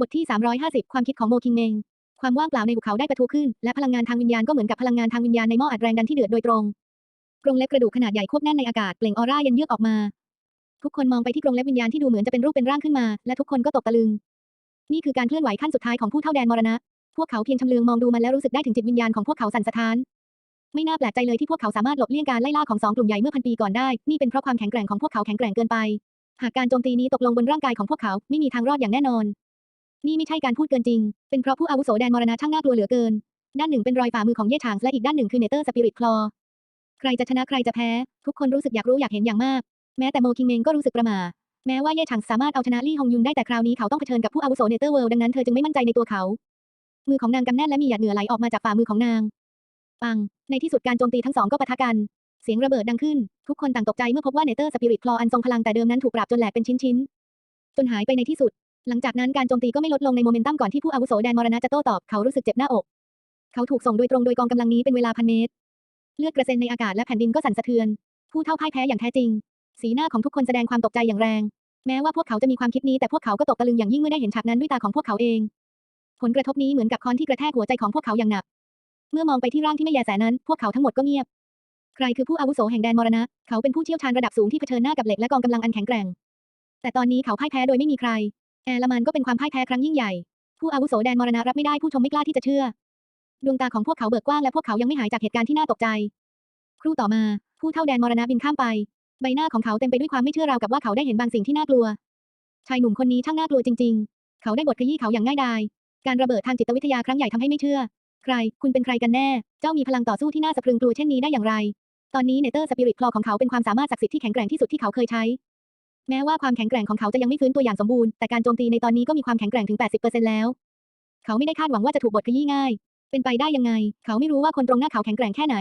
บทที่ 350 ความคิดของโมคิงเมง ความว่างเปล่าในภูเขาได้ประทุขึ้น และพลังงานทางวิญญาณก็เหมือนกับพลังงานทางวิญญาณในหม้ออัดแรงดันที่เดือดโดยตรงกรงเล็บกระดูกขนาดใหญ่ควบแน่นในอากาศเปล่งออร่าเย็นเยือกออกมา ทุกคนมองไปที่กรงเล็บวิญญาณที่ดูเหมือนจะเป็นรูปเป็นร่างขึ้นมา และทุกคนก็ตกตะลึง นี่คือการเคลื่อนไหวขั้นสุดท้ายของผู้เท่าแดนมรณะ พวกเขาเพียงชำเลืองมองดูมันแล้วรู้สึกได้ถึงจิตวิญญาณของพวกเขาสั่นสะท้าน ไม่น่าแปลกใจเลยที่พวกเขาสามารถหลบเลี่ยงการไล่ล่าของสองกลุ่มใหญ่เมื่อพันปีก่อนได้ นี่เป็นเพราะความแข็งแกร่งของพวกเขาแข็งแกร่งเกินไป หากการโจมตีนี้ตกลงบนร่างกายของพวกเขาไม่มีทางรอดอย่างแน่นอน นี่ไม่ใช่การพูดเกินจริง เป็นเพราะผู้อาวุโสแดนมรณะช่างน่ากลัวเหลือเกิน ด้านหนึ่งเป็นรอยฝ่ามือของเย่ฉางและอีกด้านหนึ่งคือเนเตอร์สปิริตคลอ ใครจะชนะใครจะแพ้ ทุกคนรู้สึกอยากรู้อยากเห็นอย่างมาก แม้แต่โมคิงเมงก็รู้สึกประหม่า แม้ว่าเย่ฉางสามารถเอาชนะลี่ฮงยุนได้แต่คราวนี้เขาต้องเผชิญกับผู้อาวุโสเนเตอร์เวิลด์ดังนั้นเธอจึงไม่มั่นใจในตัวเขา มือของนางกำแน่นและมีหยาดเหงื่อไหลออกมาจากฝ่ามือของนาง ปัง ในที่สุดการโจมตีทั้งสองก็ปะทะกัน เสียงระเบิดดังขึ้น ทุกคนต่างตกใจเมื่อพบว่าเนเตอร์สปิริตคลออันทรงพลังแต่เดิมนั้นถูกปราบจนแหลกเป็นชิ้นๆจนหายไปในที่สุด หลังจากนั้นการโจมตีก็ไม่ลดลงในโมเมนตัมก่อนที่ผู้อาวุโสแดนมรณะจะโต้ตอบเขารู้สึกเจ็บหน้าอก เขาถูกส่งโดยตรงโดยกองกำลังนี้เป็นเวลาพันเมตร เลือดกระเซ็นในอากาศและแผ่นดินก็สั่นสะเทือน ผู้เท่าพ่ายแพ้อย่างแท้จริง สีหน้าของทุกคนแสดงความตกใจอย่างแรง แม้ว่าพวกเขาจะมีความคิดนี้แต่พวกเขาก็ตกตะลึงอย่างยิ่งเมื่อได้เห็นฉากนั้นด้วยตาของพวกเขาเอง ผลกระทบนี้เหมือนกับค้อนที่กระแทกหัวใจของพวกเขาอย่างหนัก เมื่อมองไปที่ร่างที่ไม่แยแสนั้น พวกเขาทั้งหมดก็เงียบ ใครคือผู้อาวุโสแห่งแดนมรณะ เขาเป็นผู้เชี่ยวชาญระดับสูงที่เผชิญหน้ากับเหล็กและกองกำลังอันแข็งแกร่ง แต่ตอนนี้เขาพ่ายแพ้โดยไม่มีใคร แอร์ละมันก็เป็นความพ่ายแพ้ครั้งยิ่งใหญ่ ผู้อาวุโสแดนมรณะรับไม่ได้ผู้ชมไม่กล้าที่จะเชื่อ ดวงตาของพวกเขาเบิกกว้างและพวกเขายังไม่หายจากเหตุการณ์ที่น่าตกใจ ครู่ต่อมา ผู้เท่าแดนมรณะบินข้ามไป ใบหน้าของเขาเต็มไปด้วยความไม่เชื่อราวกับว่าเขาได้เห็นบางสิ่งที่น่ากลัว ชายหนุ่มคนนี้ช่างน่ากลัวจริง ๆ เขาได้บทขยี้เขาอย่างง่ายดาย การระเบิดทางจิตวิทยาครั้งใหญ่ทำให้ไม่เชื่อ ใคร คุณเป็นใครกันแน่ เจ้ามีพลังต่อสู้ที่น่าสะพรึงกลัวเช่นนี้ได้อย่างไร ตอนนี้เนเตอร์สปิริตคลอของเขาเป็นความสามารถศักดิ์สิทธิ์ที่แข็งแกร่งที่สุดที่เขาเคยใช้ แม้ว่าความแข็งแกร่งของเขาจะยังไม่ฟื้นตัวอย่างสมบูรณ์ แต่การโจมตีในตอนนี้ก็มีความแข็งแกร่งถึง 80%แล้ว เขาไม่ได้คาดหวังว่าจะถูกบทขยี้ง่าย เป็นไปได้ยังไง เขาไม่รู้ว่าคนตรงหน้าเขาแข็งแกร่งแค่ไหน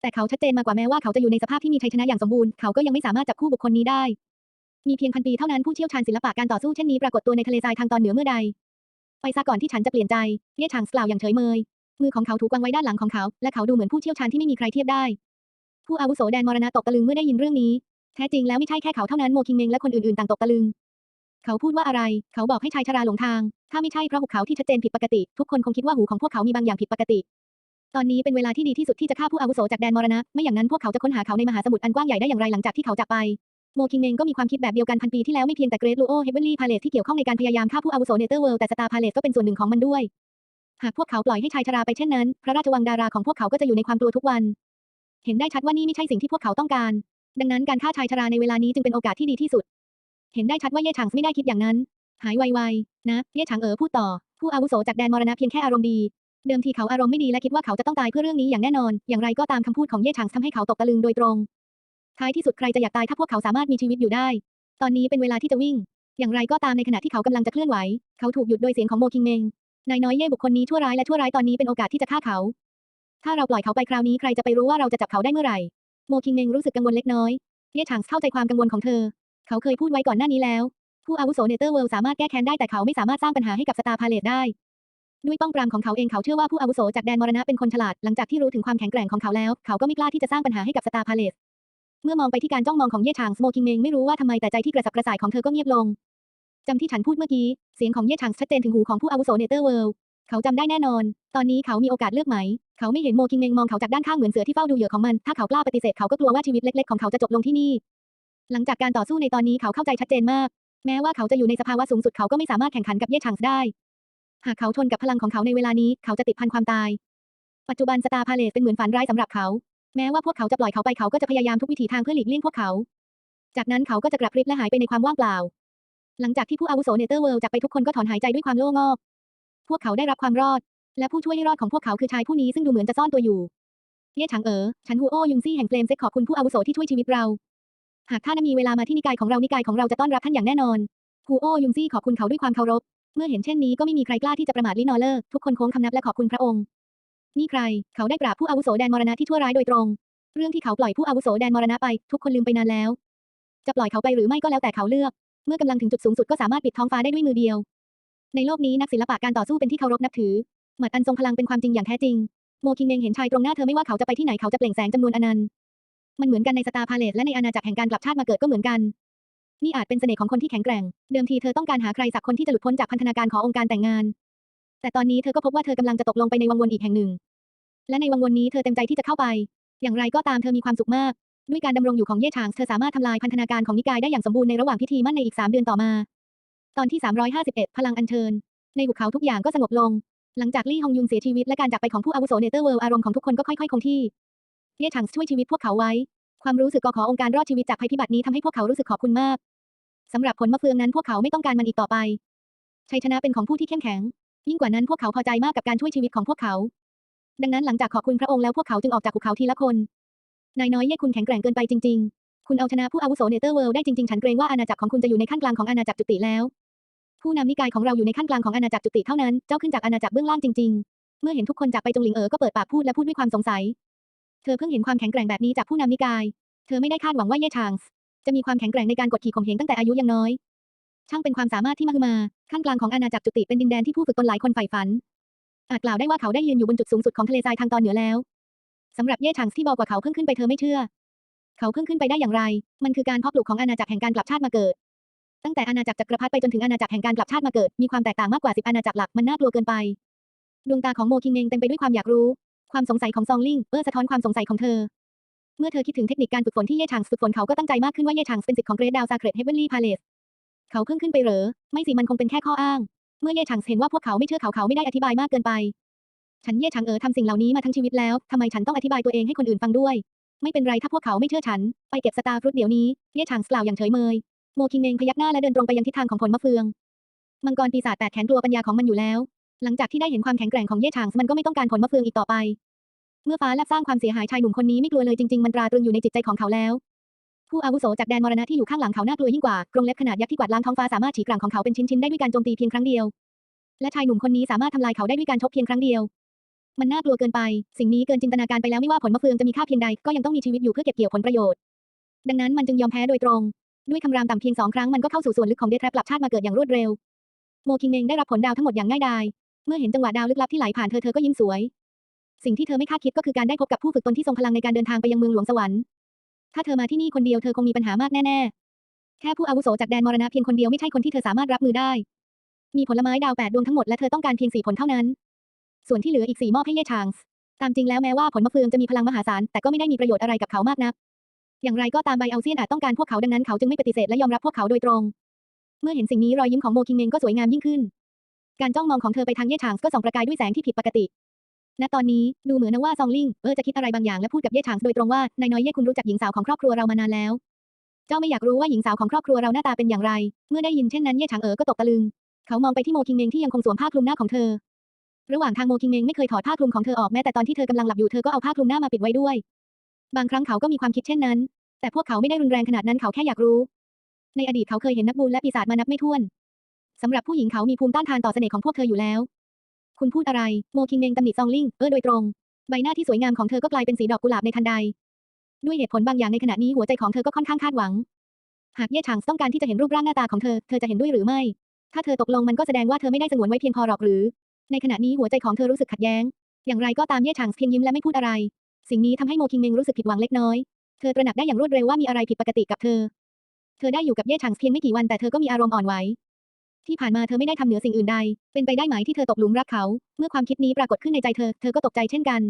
แต่เขาชัดเจนมากกว่าแม้ว่าเขาจะอยู่ในสภาพที่มีชัยชนะอย่างสมบูรณ์ เขาก็ยังไม่สามารถจับคู่บุคคลนี้ได้ มีเพียงพันปีเท่านั้นผู้เชี่ยวชาญศิลปะการต่อสู้เช่นนี้ปรากฏตัวในทะเลทรายทางตอนเหนือเมื่อใด ไปซะก่อนที่ฉันจะเปลี่ยนใจ เย่ฉางกล่าวอย่างเฉยเมย มือของเขาถูกวางไว้ด้านหลังของเขา และเขาดูเหมือนผู้เชี่ยวชาญที่ไม่มีใครเทียบได้ ผู้อาวุโสแดนมรณะตกตะลึงเมื่อได้ยินเรื่องนี้ แท้จริงแล้วไม่ใช่แค่เขาเท่านั้นโมคิงเมงและคนอื่นๆต่างตกตะลึง เขาพูดว่าอะไร เขาบอกให้ชายชราหลงทาง ถ้าไม่ใช่เพราะหุบเขาที่ชัดเจนผิดปกติ ทุกคนคงคิดว่าหูของพวกเขามีบางอย่างผิดปกติ ตอนนี้เป็นเวลาที่ดีที่สุดที่จะฆ่าผู้อาวุโสจากแดนมรณะ ไม่อย่างนั้นพวกเขาจะค้นหาเขาในมหาสมุทรอันกว้างใหญ่ได้อย่างไรหลังจากที่เขาจากไป โมคิงเมงก็มีความคิดแบบเดียวกันพันปีที่แล้วไม่เพียงแต่เกรทลูโอเฮเวนลี่พาเลสที่เกี่ยวข้องในการพยายามฆ่าผู้อาวุโสเนเธอร์เวิลด์แต่สตาร์พาเลสก็เป็นส่วนหนึ่งของมันด้วยหากพวกเขาปล่อยให้ชายชราไปเช่นนั้น พระราชวังดาราของพวกเขาก็จะอยู่ในความกลัวทุกวัน เห็นได้ชัดว่านี่ไม่ใช่สิ่งที่พวกเขาต้องการ ดังนั้นการฆ่าชายชราในเวลานี้จึงเป็นโอกาสที่ดีที่สุด เห็นได้ชัดว่าเย่ฉางไม่ได้คิดอย่างนั้น หายไวๆนะ เย่ฉางเอ๋อพูดต่อ ผู้อาวุโสจากแดนมรณะเพียงแค่อารมณ์ดี เดิมทีเขาอารมณ์ไม่ดีและคิดว่าเขาจะต้องตายเพื่อเรื่องนี้อย่างแน่นอน อย่างไรก็ตามคำพูดของเย่ฉางทำให้เขาตกตะลึงโดยตรง ท้ายที่สุดใครจะอยากตายถ้าพวกเขาสามารถมีชีวิตอยู่ได้ ตอนนี้เป็นเวลาที่จะวิ่ง อย่างไรก็ตามในขณะที่เขากำลังจะเคลื่อนไหว เขาถูกหยุดโดยเสียงของโมคิงเมง นายน้อยเย่บุคคลนี้ชั่วร้ายและชั่วร้ายตอนนี้เป็นโอกาสที่จะฆ่าเขา ถ้าเราปล่อยเขาไปคราวนี้ใครจะไปรู้ว่าเราจะจับเขาได้เมื่อไหร่ โมคิงเมงรู้สึกกังวลเล็กน้อยเย่ฉางเข้าใจความกังวลของเธอ เขาเคยพูดไว้ก่อนหน้านี้แล้ว ผู้อาวุโสเนเธอร์เวิลด์สามารถแก้แค้นได้แต่เขาไม่สามารถสร้างปัญหาให้กับสตาร์พาเลตได้ ด้วยป้องปรามของเขาเองเขาเชื่อว่าผู้อาวุโสจากแดนมรณะเป็นคนฉลาดหลังจากที่รู้ถึงความแข็งแกร่งของเขาแล้ว เขาก็ไม่กล้าที่จะสร้างปัญหาให้กับสตาร์พาเลตเมื่อมองไปที่การจ้องมองของเย่ฉางสโมคิงเมงไม่รู้ว่าทำไมแต่ใจที่กระสับกระส่ายของเธอก็เงียบลงจำที่ฉันพูดเมื่อกี้ เสียงของเย่ฉางชัดเจนถึงหูของผู้อาวุโสเนเธอร์เวิลด์ เขาจำได้แน่นอน ตอนนี้เขามีโอกาสเลือกไหม เขาไม่เห็นโมคิงเมงมองเขาจากด้านข้างเหมือนเสือที่เฝ้าดูเหยื่อของมัน ถ้าเขากล้าปฏิเสธเขาก็กลัวว่าชีวิตเล็กๆของเขาจะจบลงที่นี่ หลังจากการต่อสู้ในตอนนี้เขาเข้าใจชัดเจนมาก แม้ว่าเขาจะอยู่ในสภาวะสูงสุดเขาก็ไม่สามารถแข่งขันกับเย่ฉางได้ หากเขาทนกับพลังของเขาในเวลานี้ เขาจะติดพันความตาย ปัจจุบันสตาร์พาเลสเป็นเหมือนฝันร้ายสำหรับเขา แม้ว่าพวกเขาจะปล่อยเขาไปเขาก็จะพยายามทุกวิถีทางเพื่อหลีกเลี่ยงพวกเขา จากนั้นเขาก็จะกลับพริบและหายไปในความว่างเปล่า หลังจากที่ผู้อาวุโสเนเธอร์เวิลด์จากไปทุกคนก็ถอนหายใจด้วยความโล่งอก วกเขาได้รับความรอด และผู้ช่วยให้รอดของพวกเขาคือชายผู้นี้ซึ่งดูเหมือนจะซ่อนตัวอยู่ เย่ฉางเอ๋อฉันฮูโอยุงซี่แห่งเฟลมเซ็กขอบคุณผู้อาวุโสที่ช่วยชีวิตเรา หากท่านมีเวลามาที่นิกายของเรานิกายของเราจะต้อนรับท่านอย่างแน่นอนฮูโอยุงซี่ขอบคุณเขาด้วยความเคารพ เมื่อเห็นเช่นนี้ก็ไม่มีใครกล้าที่จะประมาทลินอเลอร์ทุกคนโค้งคำนับและขอบคุณพระองค์ นี่ใคร เขาได้ปราบผู้อาวุโสแดนมรณะที่ชั่วร้ายโดยตรง เรื่องที่เขาปล่อยผู้อาวุโสแดนมรณะไป ทุกคนลืมไปนานแล้ว จะปล่อยเขาไปหรือไม่ก็แล้วแต่เขาเลือก เมื่อกำลังถึงจุดสูงสุดก็สามารถปิดท้องฟ้าได้ด้วยมือเดียว ในโลกนี้นักศิลปะการต่อสู้เป็นที่เคารพนับถือ หมัดอันทรงพลังเป็นความจริงอย่างแท้จริง โมคิงเมงเห็นชายตรงหน้าเธอไม่ว่าเขาจะไปที่ไหนเขาจะเปล่งแสงจำนวนอนันต์ มันเหมือนกันในสตาร์พาเลตและในอาณาจักรแห่งการกลับชาติมาเกิดก็เหมือนกัน นี่อาจเป็นเสน่ห์ของคนที่แข็งแกร่ง เดิมทีเธอต้องการหาใครสักคนที่จะหลุดพ้นจากพันธนาการขององค์การแต่งงาน แต่ตอนนี้เธอก็พบว่าเธอกำลังจะตกลงไปในวังวนอีกแห่งหนึ่ง และในวังวนนี้เธอเต็มใจที่จะเข้าไป อย่างไรก็ตามเธอมีความสุขมาก ด้วยการดำรงอยู่ของเย่ฉางเธอสามารถทำลายพันธนาการของนิกายได้อย่างสมบูรณ์ในระหว่างพิธีมั่นในอีก3เดือนต่อมา ตอนที่ 351 พลังอัญเชิญ ในหุบเขาทุกอย่างก็สงบลง หลังจากลี่ฮงยุนเสียชีวิตและการจากไปของผู้อาวุโสเนเธอร์เวิลด์อารมณ์ของทุกคนก็ค่อยๆคงที่เย่ฉางช่วยชีวิตพวกเขาไว้ ความรู้สึกก่อขอองค์การรอดชีวิตจากภัยพิบัตินี้ทำให้พวกเขารู้สึกขอบคุณมากสำหรับผลมะเฟืองนั้นพวกเขาไม่ต้องการมันอีกต่อไปชัยชนะเป็นของผู้ที่เข้มแข็ง ยิ่งกว่านั้นพวกเขาพอใจมากกับการช่วยชีวิตของพวกเขา ดังนั้นหลังจากขอบคุณพระองค์แล้วพวกเขาจึงออกจากภูเขาทีละคนนายน้อยเย่คุณแข็งแกร่งเกินไปจริง ๆ คุณเอาชนะผู้อาวุโสเนเธอร์เวิลด์ได้จริงๆ ฉันเกรงว่าอาณาจักรของคุณจะอยู่ในขั้นกลางของอาณาจักรจุติแล้ว ผู้นำนิกายของเราอยู่ในขั้นกลางของอาณาจักรจุติเท่านั้น เจ้าขึ้นจากอาณาจักรเบื้องล่างจริง ๆ เมื่อเห็นทุกคนจากไปจงหลิงเอ๋อก็เปิดปากพูดและพูดด้วยความสงสัย เธอเพิ่งเห็นความแข็งแกร่งแบบนี้จากผู้นำนิกาย เธอไม่ได้คาดหวังว่าเย่ชางส์จะมีความแข็งแกร่งในการกดขี่ข่มเหงตั้งแต่อายุยังน้อย ช่างเป็นความสามารถที่มหึมา ขั้นกลางของอาณาจักรจุติเป็นดินแดนที่ผู้ฝึกตนหลายคนใฝ่ฝัน อาจกล่าวได้ว่าเขาได้ยืนอยู่บนจุดสูงสุดของทะเลทรายทางตอนเหนือแล้วสำหรับเย่ชางส์ที่บอกว่าเขาเพิ่งขึ้นไปเธอไม่เชื่อ เขาเพิ่งขึ้นไปได้อย่างไร มันคือการเพาะปลูกของอาณาจักรแห่งการกลับชาติมาเกิด ตั้งแต่อาณาจักรจักรพรรดิไปจนถึงอาณาจักรแห่งการกลับชาติมาเกิด มีความแตกต่างมากกว่าสิบอาณาจักรหลักมันน่ากลัวเกินไป ดวงตาของโมคิงเองเต็มไปด้วยความอยากรู้ ความสงสัยของซองลิงเออสะท้อนความสงสัยของเธอ เมื่อเธอคิดถึงเทคนิคการฝึกฝนที่เย่ชางฝึกฝนเขาก็ตั้งใจมากขึ้นว่าเย่ชางเป็นสิทธิ์ของเกรดดาวซาเกรดเฮเวนลี่พาเลสเขาเพิ่งขึ้นไปเหรอ ไม่สิมันคงเป็นแค่ข้ออ้าง เมื่อเย่ชางเห็นว่าพวกเขาไม่เชื่อเขาเขาไม่ได้อธิบายมากเกินไป ฉันเย่ชางเอ๋อทำสิ่งเหล่านี้มาทั้งชีวิตแล้วทำไมฉันต้องอธิบายตัวเองให้คนอื่นฟังด้วย ไม่เป็นไรถ้าพวกเขาไม่เชื่อฉัน ไปเก็บสตาร์ฟรุตเดี๋ยวนี้เย่ชางกล่าวอย่างเฉยเมย โมคิงเมงพยักหน้าและเดินตรงไปยังทิศทางของผลมะเฟือง มังกรปีศาจแปดแขนกลัวปัญญาของมันอยู่แล้ว หลังจากที่ได้เห็นความแข็งแกร่งของเย่ชางมันก็ไม่ต้องการผลมะเฟืองอีกต่อไป เมื่อฟ้าแลบสร้างความเสียหายชายหนุ่มคนนี้ไม่กลัวเลยจริงๆมันตราตรึงอยู่ในจิตใจของเขาแล้ว ผู้อาวุโสจากแดนมรณะที่อยู่ข้างหลังเขาน่ากลัวยิ่งกว่ากรงเล็บขนาดยักษ์ที่กวาดล้างท้องฟ้าสามารถฉีกกร่างของเขาเป็นชิ้นๆได้ด้วยการโจมตีเพียงครั้งเดียว และชายหนุ่มคนนี้สามารถทำลายเขาได้ด้วยการชกเพียงครั้งเดียว มันน่ากลัวเกินไป สิ่งนี้เกินจินตนาการไปแล้วไม่ว่าผลมะเฟืองจะมีค่าเพียงใดก็ยังต้องมีชีวิตอยู่เพื่อเก็บเกี่ยวผลประโยชน์ดังนั้นมันจึงยอมแพ้โดยตรง ด้วยคำรามต่ำเพียงสองครั้งมันก็เข้าสู่ส่วนลึกของเดทแทรปกลับชาติมาเกิดอย่างรวดเร็ว โมคิงเมงได้รับผลดาวทั้งหมดอย่างง่ายดาย เมื่อเห็นจังหวะดาวลึกลับที่ไหลผ่านเธอเธอก็ยิ้มสวย สิ่งที่เธอไม่คาดคิดก็คือการได้พบกับผู้ฝึกตนที่ทรงพลังในการเดินทางไปยังเมืองหลวงสวรรค์ ถ้าเธอมาที่นี่คนเดียวเธอคงมีปัญหามากแน่ๆ แค่ผู้อาวุโสจากแดนมรณะเพียงคนเดียวไม่ใช่คนที่เธอสามารถรับมือได้ มีผลไม้ดาวแปดดวงทั้งหมดและเธอต้องการเพียงสี่ผลเท่านั้น ส่วนที่เหลืออีกสี่มอบให้เย่ชางส์ตามจริงแล้วแม้ว่าผลมะเฟืองจะมีพลังมหาศาลแต่ก็ไม่ได้มีประโยชน์อะไรกับเขามากนัก อย่างไรก็ตามไบเอาเซียนอาจต้องการพวกเขาดังนั้นเขาจึงไม่ปฏิเสธและยอมรับพวกเขาโดยตรง เมื่อเห็นสิ่งนี้รอยยิ้มของโมคิงเมงก็สวยงามยิ่งขึ้น การจ้องมองของเธอไปทางเย่ชางสก็ส่องประกายด้วยแสงที่ผิดปกติ ณตอนนี้ดูเหมือนนะว่าซองลิงเออจะคิดอะไรบางอย่างและพูดกับเย่ชางโดยตรงว่านายน้อยเย่คุณรู้จักหญิงสาวของครอบครัวเรามานานแล้ว เจ้าไม่อยากรู้ว่าหญิงสาวของครอบครัวเราหน้าตาเป็นอย่างไร เมื่อได้ยินเช่นนั้นเย่ชางเอ๋อก็ตกตะลึง เขามองไปที่โมคิงเมงที่ยังคงสวมผ้าคลุมหน้าของเธอ ระหว่างทางโมคิงเมงไม่เคยถอดผ้าคลุมของเธอออกแม้แต่ตอนที่เธอกำลังหลับอยู่เธอก็เอาผ้าคลุมหน้ามาปิดไว้ด้วย บางครั้งเขาก็มีความคิดเช่นนั้น แต่พวกเขาไม่ได้รุนแรงขนาดนั้นเขาแค่อยากรู้ ในอดีตเขาเคยเห็นนักบุญและปีศาจมานับไม่ถ้วนสำหรับผู้หญิงเขามีภูมิต้านทานต่อเสน่ห์ของพวกเธออยู่แล้ว คุณพูดอะไร โมคิงเมงตำหนิซองลิงเออโดยตรง ใบหน้าที่สวยงามของเธอก็กลายเป็นสีดอกกุหลาบในทันใด ด้วยเหตุผลบางอย่างในขณะนี้หัวใจของเธอก็ค่อนข้างคาดหวัง หากเย่ฉางต้องการที่จะเห็นรูปร่างหน้าตาของเธอ เธอจะเห็นด้วยหรือไม่ ถ้าเธอตกลงมันก็แสดงว่าเธอไม่ได้สงวนไว้เพียงพอหรอกหรือ ในขณะนี้หัวใจของเธอรู้สึกขัดแย้ง อย่างไรก็ตามเย่ฉางเพียงยิ้มและไม่พูดอะไร สิ่งนี้ทำให้โมคิงเมงรู้สึกผิดหวังเล็กน้อย เธอตระหนักได้อย่างรวดเร็วว่ามีอะไรผิดปกติกับเธอ เธอได้อยู่กับเย่ฉางเพียงไม่กี่วันแต่เธอก็มีอารมณ์อ่อนไหว ที่ผ่านมาเธอไม่ได้ทำเหนือสิ่งอื่นใด เป็นไปได้ไหมที่เธอตกหลุมรักเขา เมื่อความคิดนี้ปรากฏขึ้นในใจเธอ เธอก็ตกใจเช่นกัน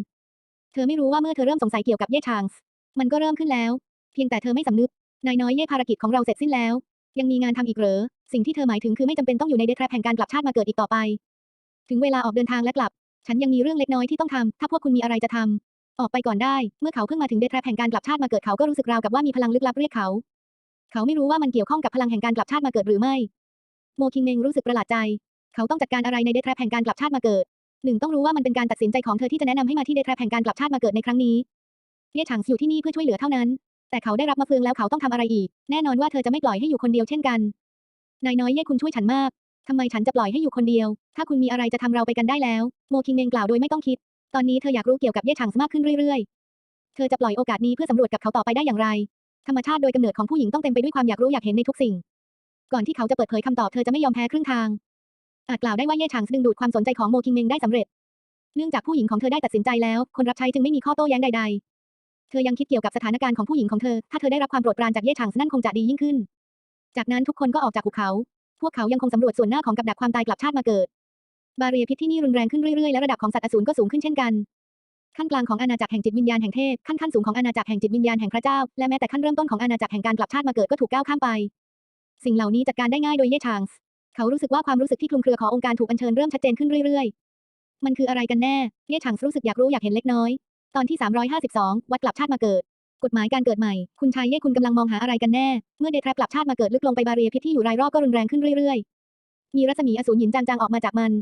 เธอไม่รู้ว่าเมื่อเธอเริ่มสงสัยเกี่ยวกับเย่ชางส์มันก็เริ่มขึ้นแล้ว เพียงแต่เธอไม่สำนึก นายน้อยเย่ภารกิจของเราเสร็จสิ้นแล้ว ยังมีงานทำอีกเหรอ สิ่งที่เธอหมายถึงคือไม่จำเป็นต้องอยู่ในเดทแทรแห่งการกลับชาติมาเกิดอีกต่อไป ถึงเวลาออกเดินทางและกลับ ฉันยังมีเรื่องเล็กน้อยที่ต้องทำถ้าพวกคุณมีอะไรจะทำ ออกไปก่อนได้ เมื่อเขาเพิ่งมาถึงเดทแทรปแห่งการกลับชาติมาเกิดเขาก็รู้สึกราวกับว่ามีพลังลึกลับเรียกเขา เขาไม่รู้ว่ามันเกี่ยวข้องกับพลังแห่งการกลับชาติมาเกิดหรือไม่ โมคิงเมงรู้สึกประหลาดใจ เขาต้องจัดการอะไรในเดทแทรปแห่งการกลับชาติมาเกิดหนึ่งต้องรู้ว่ามันเป็นการตัดสินใจของเธอที่จะแนะนำให้มาที่เดทแทรปแห่งการกลับชาติมาเกิดในครั้งนี้เย่ฉางอยู่ที่นี่เพื่อช่วยเหลือเท่านั้น แต่เขาได้รับมาเฟืองแล้วเขาต้องทำอะไรอีก แน่นอนว่าเธอจะไม่ปล่อยให้อยู่คนเดียวเช่นกัน นายน้อยเย่คุณช่วยฉันมากทำไมฉันจะปล่อยให้อยู่คนเดียว ถ้าคุณมีอะไรจะทำเราไปกันได้แล้ว โมคิงเมงกล่าวโดยไม่ต้องคิด ตอนนี้เธออยากรู้เกี่ยวกับเย่ฉางมากขึ้นเรื่อยๆ เธอจะปล่อยโอกาสนี้เพื่อสำรวจกับเขาต่อไปได้อย่างไร ธรรมชาติโดยกำเนิดของผู้หญิงต้องเต็มไปด้วยความอยากรู้อยากเห็นในทุกสิ่ง ก่อนที่เขาจะเปิดเผยคำตอบเธอจะไม่ยอมแพ้ครึ่งทาง อาจกล่าวได้ว่าเย่ฉางดึงดูดความสนใจของโมคิงเมงได้สำเร็จ เนื่องจากผู้หญิงของเธอได้ตัดสินใจแล้ว คนรับใช้จึงไม่มีข้อโต้แย้งใด ๆ เธอยังคิดเกี่ยวกับสถานการณ์ของผู้หญิงของเธอ ถ้าเธอได้รับความโปรดปรานจากเย่ฉางนั่นคงจะดียิ่งขึ้น จากนั้นทุกคนก็ออกจากภูเขา พวกเขายังคงสำรวจส่วนหน้าของกับดักความตายกลับชาติมาเกิด บาเรียพิษที่นี่รุนแรงขึ้นเรื่อยๆ และระดับของสัตว์อสูรก็สูงขึ้นเช่นกัน ขั้นกลางของอาณาจักรแห่งจิตวิญญาณแห่งเทพ ขั้นขั้นสูงของอาณาจักรแห่งจิตวิญญาณแห่งพระเจ้า และแม้แต่ขั้นเริ่มต้นของอาณาจักรแห่งการกลับชาติมาเกิดก็ถูกก้าวข้ามไป สิ่งเหล่านี้จัดการได้ง่ายโดยเย่ชางส์เขารู้สึกว่าความรู้สึกที่คลุมเครือขององค์การถูกอัญเชิญเริ่มชัดเจนขึ้นเรื่อยๆ มันคืออะไรกันแน่ เย่ชางส์รู้สึกอยากรู้อยากเห็นเล็กน้อย ตอนที่ 352 วัดกลับชาติมาเกิด กฎหมายการเกิดใหม่ คุณชายเย่คุณกำลังมองหาอะไรกันแน่ เมื่อเดทแทรปกลับชาติมาเกิดลึกลงไปบาเรียพิษที่อยู่รายรอบก็รุนแรงขึ้นเรื่อยๆมีรัศมีอสูรหินจางๆออกมาจากมัน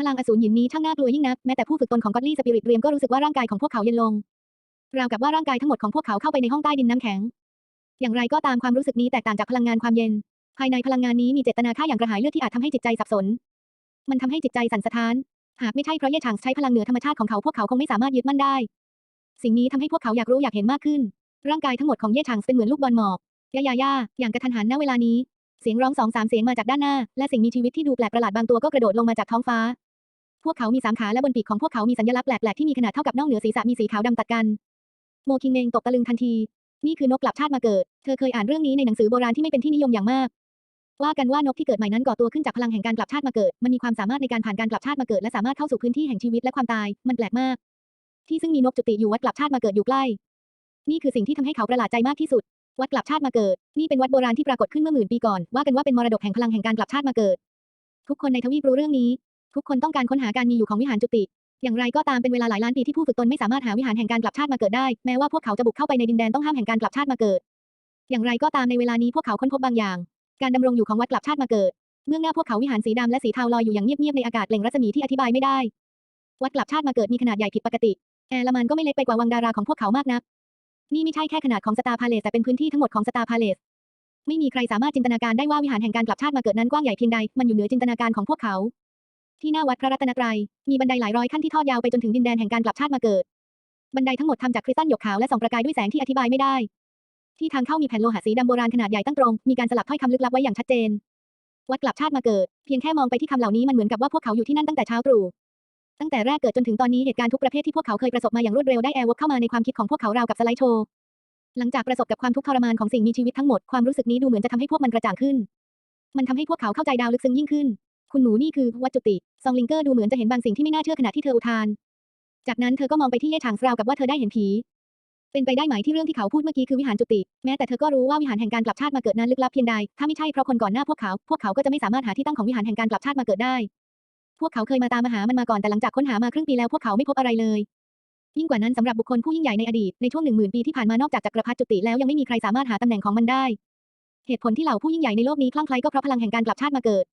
พลังอสูรหยินนี้ช่างน่ากลัวยิ่งนัก แม้แต่ผู้ฝึกตนของก็อดลี่สปิริตเรียมก็รู้สึกว่าร่างกายของพวกเขาเย็นลง ราวกับว่าร่างกายทั้งหมดของพวกเขาเข้าไปในห้องใต้ดินน้ำแข็ง อย่างไรก็ตามความรู้สึกนี้แตกต่างจากพลังงานความเย็น ภายในพลังงานนี้มีเจตนาฆ่าอย่างกระหายเลือดที่อาจทำให้จิตใจสับสน มันทำให้จิตใจสั่นสะท้าน หากไม่ใช่เพราะเย่ฉางใช้พลังเหนือธรรมชาติของเขาพวกเขาคงไม่สามารถยึดมั่นได้ สิ่งนี้ทำให้พวกเขาอยากรู้อยากเห็นมากขึ้น ร่างกายทั้งหมดของเย่ฉางเป็นเหมือนลูกบอลหมอกยายาย่าอย่างกระทันหันณเวลานี้เสียงร้องสองสามเสียงมาจากด้านหน้า และสิ่งมีชีวิตที่ดูแปลกประหลาดบางตัวก็กระโดดลงมาจากท้องฟ้า พวกเขามีสามขาและบนปีกของพวกเขามีสัญลักษณ์แปลกๆที่มีขนาดเท่ากับน่องเหนือศีรษะมีสีขาวดำตัดกัน โมคิงเมงตกตะลึงทันที นี่คือนกกลับชาติมาเกิด เธอเคยอ่านเรื่องนี้ในหนังสือโบราณที่ไม่เป็นที่นิยมอย่างมาก ว่ากันว่านกที่เกิดใหม่นั้นก่อตัวขึ้นจากพลังแห่งการกลับชาติมาเกิด มันมีความสามารถในการผ่านการกลับชาติมาเกิดและสามารถเข้าสู่พื้นที่แห่งชีวิตและความตาย มันแปลกมาก ที่ซึ่งมีนกจุติอยู่วัดกลับชาติมาเกิดอยู่ใกล้ นี่คือสิ่งที่ทำให้เขาประหลาดใจมากที่สุด วัดกลับชาติมาเกิด นี่เป็นวัดโบราณที่ปรากฏขึ้นเมื่อหมื่นปีก่อน ว่ากันว่าเป็นมรดกแห่งพลังแห่งการกลับชาติมาเกิด ทุกคนในทวีปรู้เรื่องนี้ ทุกคนต้องการค้นหาการมีอยู่ของวิหารจุติ อย่างไรก็ตามเป็นเวลาหลายล้านปีที่ผู้ฝึกตนไม่สามารถหาวิหารแห่งการกลับชาติมาเกิดได้ แม้ว่าพวกเขาจะบุกเข้าไปในดินแดนต้องห้ามแห่งการกลับชาติมาเกิด อย่างไรก็ตามในเวลานี้พวกเขาค้นพบบางอย่าง การดำรงอยู่ของวัดกลับชาติมาเกิด เมื่อหน้าพวกเขาวิหารสีดำและสีเทาลอยอยู่อย่างเงียบๆในอากาศเปล่งรัศมีที่อธิบายไม่ได้ วัดกลับชาติมาเกิดมีขนาดใหญ่ผิดปกติ แอลมันก็ไม่เล็กไปกว่าวังดาราของพวกเขามากนัก นี่ไม่ใช่แค่ขนาดของสตาร์พาเลสแต่เป็นพื้นที่ทั้งหมดของสตาร์พาเลสไม่มีใครสามารถจินตนาการได้ว่าวิหารแห่งการกลับชาติมาเกิดนั้นกว้างใหญ่เพียงใด มันอยู่เหนือจินตนาการของพวกเขา ที่หน้าวัดพระรัตนตรัย มีบันไดหลายร้อยขั้นที่ทอดยาวไปจนถึงดินแดนแห่งการกลับชาติมาเกิด บันไดทั้งหมดทำจากคริสตัลหยกขาวและส่องประกายด้วยแสงที่อธิบายไม่ได้ ที่ทางเข้ามีแผ่นโลหะสีดำโบราณขนาดใหญ่ตั้งตรง มีการสลักถ้อยคำลึกลับไว้อย่างชัดเจน วัดกลับชาติมาเกิด เพียงแค่มองไปที่คำเหล่านี้มันเหมือนกับว่าพวกเขาอยู่ที่นั่นตั้งแต่เช้าตรู่ตั้งแต่แรกเกิดจนถึงตอนนี้เหตุการณ์ทุกประเภทที่พวกเขาเคยประสบมาอย่างรวดเร็วได้แอร์วกเข้ามาในความคิดของพวกเขาราวกับสไลด์โชว์หลังจากประสบกับความทุกข์ทรมานของสิ่งมีชีวิตทั้งหมดความรู้สึกนี้ดูเหมือนจะทำให้พวกมันกระจ่างขึ้น มันทำให้พวกเขาเข้าใจดาวลึกซึ้งยิ่งขึ้น คุณหนูนี่คือวัดจุติ ซองลิงเกอร์ดูเหมือนจะเห็นบางสิ่งที่ไม่น่าเชื่อขณะที่เธออุทาน จากนั้นเธอก็มองไปที่เย่ฉางราวกับว่าเธอได้เห็นผี เป็นไปได้ไหมที่เรื่องที่เขาพูดเมื่อกี้คือวิหารจุติ แม้แต่เธอก็รู้ว่าวิหารแห่งการกลับชาติมาเกิดนั้นลึกลับเพียงใด ถ้าไม่ใช่เพราะคนก่อนหน้าพวกเขา พวกเขาก็จะไม่สามารถหาที่ตั้งของวิหารแห่งการกลับชาติมาเกิดได้ พวกเขาเคยมาตามมาหามันมาก่อนแต่หลังจากค้นหามาครึ่งปีแล้วพวกเขาไม่พบอะไรเลยยิ่งกว่านั้นสำหรับบุคคลผู้ยิ่งใหญ่ในอดีตในช่วงหนึ่งหมื่นปีที่ผ่านมานอกจากจักรพรรดิจุติแล้วยังไม่มีใครสามารถหาตำแหน่งของมันได้ เหตุผลที่เหล่าผู้ยิ่งใหญ่ในโลกนี้คลั่งไคล้ก็เพราะพลังแห่งการกลับชาติมาเกิด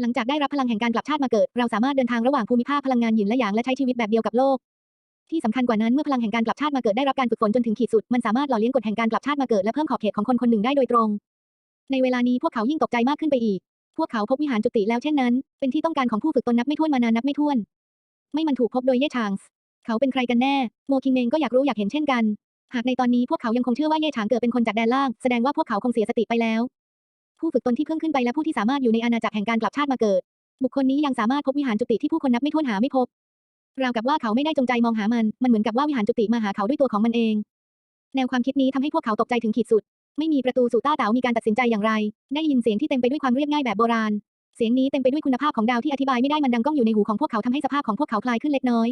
หลังจากได้รับพลังแห่งการกลับชาติมาเกิด เราสามารถเดินทางระหว่างภูมิภาคพลังงานหยินและหยางและใช้ชีวิตแบบเดียวกับโลก ที่สำคัญกว่านั้นเมื่อพลังแห่งการกลับชาติมาเกิดได้รับการฝึกฝนจนถึงขีดสุด มันสามารถหล่อเลี้ยงกฎแห่งการกลับชาติมาเกิดและเพิ่มขอบเขตของคนคนหนึ่งได้โดยตรง ในเวลานี้พวกเขายิ่งตกใจมากขึ้นไปอีก พวกเขาพบวิหารจุติแล้วเช่นนั้น เป็นที่ต้องการของผู้ฝึกตนนับไม่ถ้วนมานานนับไม่ถ้วน ไม่มันถูกพบโดยเย่ชางส์เขาเป็นใครกันแน่ โมคิงเมงก็อยากรู้อยากเห็นเช่นกัน หากในตอนนี้พวกเขายังคงเชื่อว่าเย่ฉางเกิดเป็นคนจากแดนล่าง แสดงว่าพวกเขาคงเสียสติไปแล้ว ผู้ฝึกตนที่เพิ่งขึ้นไปและผู้ที่สามารถอยู่ในอาณาจักรแห่งการกลับชาติมาเกิด บุคคลนี้ยังสามารถพบวิหารจุติที่ผู้คนนับไม่ถ้วนหาไม่พบ ราวกับว่าเขาไม่ได้จงใจมองหามัน มันเหมือนกับว่าวิหารจุติมาหาเขาด้วยตัวของมันเอง แนวความคิดนี้ทำให้พวกเขาตกใจถึงขีดสุด ไม่มีประตูสู่ต้าเต๋ามีการตัดสินใจอย่างไร ได้ยินเสียงที่เต็มไปด้วยความเรียบง่ายแบบโบราณ เสียงนี้เต็มไปด้วยคุณภาพของดาวที่อธิบายไม่ได้มันดังก้องอยู่ในหูของพวกเขาทำให้สภาพของพวกเขาคลายขึ้นเล็กน้อย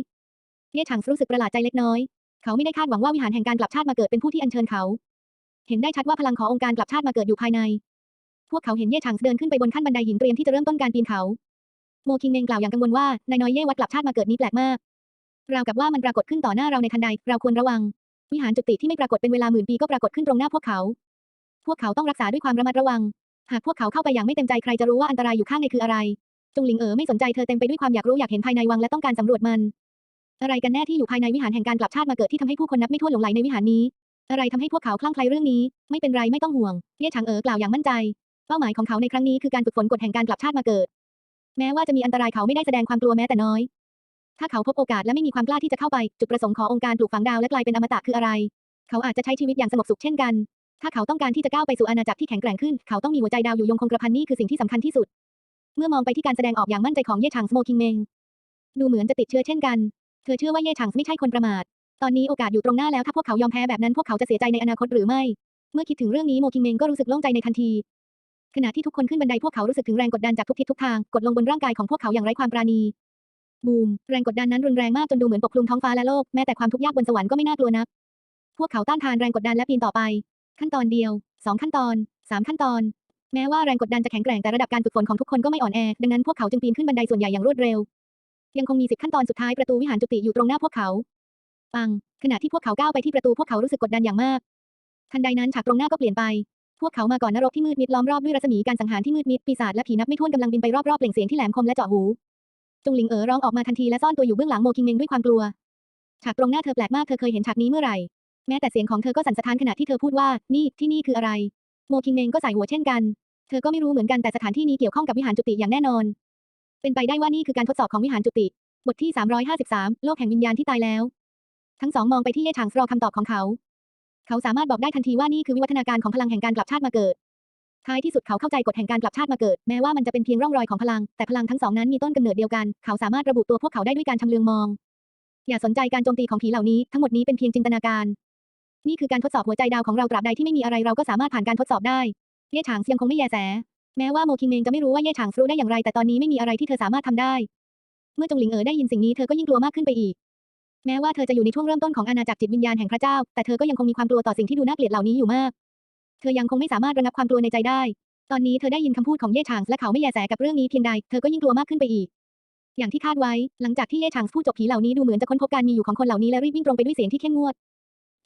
เย่ฉางรู้สึกประหลาดใจเล็กน้อย เขาไม่ได้คาดหวังว่าวิหารแห่งการกลับชาติมาเกิดเป็นผู้ที่อัญเชิญเขา เห็นได้ชัดว่าพลังขององค์การกลับชาติมาเกิดอยู่ภายใน พวกเขาเห็นเย่ฉางเดินขึ้นไปบนขั้นบันไดหินเตรียมที่จะเริ่มต้นการปีนเขา โมคิงเมงกล่าวอย่างกังวลว่านายน้อยเย่วัดกลับชาติมาเกิดนี้แปลกมากราวกับว่ามันปรากฏขึ้นต่อหน้าเราในทันใด เราควรระวัง วิหารจุติที่ไม่ปรากฏเป็นเวลาหมื่นปีก็ปรากฏขึ้นตรงหน้าพวกเขา พวกเขาต้องรักษาด้วยความระมัดระวัง หากพวกเขาเข้าไปอย่างไม่เต็มใจใครจะรู้ว่าอันตรายอยู่ข้างในคืออะไร จงหลิงเอ๋อไม่สนใจเธอเต็มไปด้วยความอยากรู้อยากเห็นภายในวังและต้องการสำรวจมัน อะไรกันแน่ที่อยู่ภายในวิหารแห่งการกลับชาติมาเกิดที่ทำให้ผู้คนนับไม่ถ้วนหลงไหลในวิหารนี้ อะไรทำให้พวกเขาคลั่งไคล้เรื่องนี้ ไม่เป็นไรไม่ต้องห่วงเย่ฉางเอ๋อกล่าวอย่างมั่นใจ ป้าหมายของเขาในครั้งนี้คือการฝึกฝนกฎแห่งการกลับชาติมาเกิด แม้ว่าจะมีอันตรายเขาไม่ได้แสดงความกลัวแม้แต่น้อย ถ้าเขาพบโอกาสและไม่มีความกล้าที่จะเข้าไป จุดประสงค์ขององค์การปลูกฝังดาวและกลายเป็นอมตะคืออะไร เขาอาจจะใช้ชีวิตอย่างสงบสุขเช่นกัน ถ้าเขาต้องการที่จะก้าวไปสู่อาณาจักรที่แข็งแกร่งขึ้น เขาต้องมีหัวใจดาวอยู่ยงคงกระพันนี่คือสิ่งที่สำคัญที่สุด เมื่อมองไปที่การแสดงออกอย่างมั่นใจของเย่ฉางสโมคิงเมง ดูเหมือนจะติดเชื้อเช่นกัน เธอเชื่อว่าเย่ฉางไม่ใช่คนประมาท ตอนนี้โอกาสอยู่ตรงหน้าแล้วถ้าพวกเขายอมแพ้แบบนั้นพวกเขาจะเสียใจในอนาคตหรือไม่เมื่อคิดถึงเรื่องนี้โมคิงเมงก็รู้สึกโล่งใจในทันที ขณะที่ทุกคนขึ้นบันไดพวกเขารู้สึกถึงแรงกดดันจากทุกทิศทุกทาง กดลงบนร่างกายของพวกเขาอย่างไร้ความปราณี บูม แรงกดดันนั้นรุนแรงมากจนดูเหมือนปกคลุมท้องฟ้าและโลก แม้แต่ความทุกข์ยากบนสวรรค์ก็ไม่น่ากลัวนัก พวกเขาต้านทานแรงกดดันและปีนต่อไป ขั้นตอนเดียวสองขั้นตอนสามขั้นตอน แม้ว่าแรงกดดันจะแข็งแกร่งแต่ระดับการฝึกฝนของทุกคนก็ไม่อ่อนแอ ดังนั้นพวกเขาจึงปีนขึ้นบันไดส่วนใหญ่อย่างรวดเร็ว ยังคงมีสิบขั้นตอนสุดท้ายประตูวิหารจุติอยู่ตรงหน้าพวกเขา ปัง ขณะที่พวกเขาก้าวไปที่ประตูพวกเขารู้สึกกดดันอย่างมาก ทันใดนั้นฉากตรงหน้าก็เปลี่ยนไป พวกเขามาก่อนนรกที่มืดมิดล้อมรอบด้วยรัศมีการสังหารที่มืดมิดปีศาจและผีนับไม่ถ้วนกำลังบินไปรอบๆเปล่งเสียงที่แหลมคมและเจาะหูจงหลิงเอ๋อร้องออกมาทันทีและซ่อนตัวอยู่เบื้องหลังโมคิงเมงด้วยความกลัวฉากตรงหน้าเธอแปลกมากเธอเคยเห็นฉากนี้เมื่อไหร่แม้แต่เสียงของเธอก็สั่นสะท้านขณะที่เธอพูดว่านี่ที่นี่คืออะไร โมคิงเมงก็ใส่หัวเช่นกัน เธอก็ไม่รู้เหมือนกันแต่สถานที่นี้เกี่ยวข้องกับวิหารจุติอย่างแน่นอน เป็นไปได้ว่านี่คือการทดสอบของวิหารจุติ บทที่ 353 โลกแห่งวิญญาณที่ตายแล้ว ทั้งสองมองไปที่เย่ฉางรอคำตอบของเขา เขาสามารถบอกได้ทันทีว่านี่คือวิวัฒนาการของพลังแห่งการกลับชาติมาเกิด ท้ายที่สุดเขาเข้าใจกฎแห่งการกลับชาติมาเกิด แม้ว่ามันจะเป็นเพียงร่องรอยของพลัง แต่พลังทั้งสองนั้นมีต้นกำเนิดเดียวกัน เขาสามารถระบุตัวพวกเขาได้ด้วยการชำเลืองมอง อย่าสนใจการโจมตีของผีเหล่านี้ ทั้งหมดนี้เป็นเพียงจินตนาการ นี่คือการทดสอบหัวใจดาวของเราตราบใดที่ไม่มีอะไรเราก็สามารถผ่านการทดสอบได้ เย่ฉางเซียงคงไม่แยแส แม้ว่าโมคิงเมงจะไม่รู้ว่าเย่ฉางรู้ได้อย่างไร แต่ตอนนี้ไม่มีอะไรที่เธอสามารถทำได้ เมื่อจงหลิงเอ๋อได้ยินสิ่งนี้เธอก็ยิ่งกลัวมากขึ้นไปอีก แม้ว่าเธอจะอยู่ในช่วงเริ่มต้นของอาณาจักรจิตวิญญาณแห่งพระเจ้า แต่เธอก็ยังคงมีความกลัวต่อสิ่งที่ดูน่าเกลียดเหล่านี้อยู่มาก เธอยังคงไม่สามารถระงับความกลัวในใจได้ ตอนนี้เธอได้ยินคำพูดของเย่ฉางและเขาไม่แยแสกับเรื่องนี้เพียงใด เธอก็ยิ่งกลัวมากขึ้นไปอีก อย่างที่คาดไว้ หลังจากที่เย่ฉางพูดจบผีเหล่านี้ดูเหมือนจะค้นพบการมีอยู่ของคนเหล่านี้และรีบวิ่งตรงไปด้วยเสียงที่เข้มงวด